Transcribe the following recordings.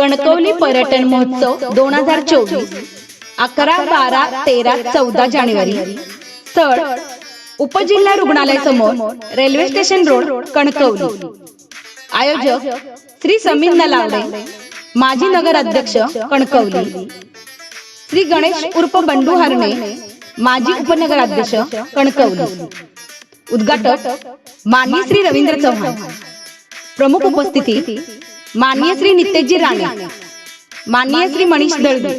कणकवली पर्यटन महोत्सव दोन हजार चोवीस अकरा बारा तेरा चौदा जानेवारी. स्थळ उपजिल्हा रुग्णालय समोर रेल्वे स्टेशन रोड कणकवली. आयोजक श्री समीर नलावडे माजी नगर अध्यक्ष कणकवली. श्री गणेश उर्फ बंडू हरणे माजी उपनगराध्यक्ष कणकवली. उद्घाटक माननीय श्री रवींद्र चव्हाण. प्रमुख उपस्थिती माननीय श्री नितेशजी राणे माननीय श्री मनीष दळवी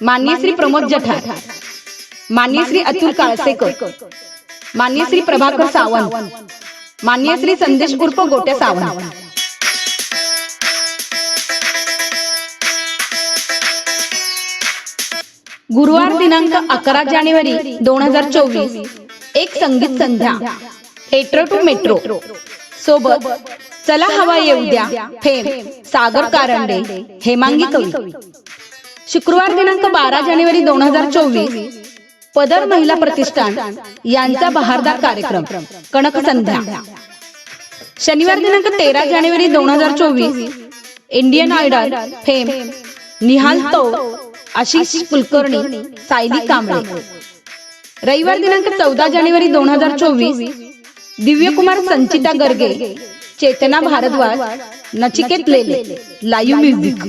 माननीय श्री प्रमोद जठार माननीय श्री अतुल काळसेकर माननीय श्री प्रभाकर सावंत माननीय श्री संदेश उर्फ गोट्या सावंत गुरुवार दिनांक अकरा जानेवारी दोन हजार चोवीस एक संगीत संध्या हेट्रो टू मेट्रो. सोबत चला हवा येऊ द्या फेम सागर कारंडे हेमांगी कवी. शुक्रवार दिनांक बारा जानेवारी दोन हजार चोवीस पदर महिला प्रतिष्ठान यांचा बहारदार कार्यक्रम कणक संध्या. शनिवार दिनांक तेरा जानेवारी दोन हजार चोवीस इंडियन आयडल फेम निहाल तो आशिष कुलकर्णी सायली कांबळे. रविवार दिनांक चौदा जानेवारी दोन हजार चोवीस दिव्यकुमार संचिता गर्गे चेतना भारद्वाज नचिकेत लेले लाईव्ह म्युझिक.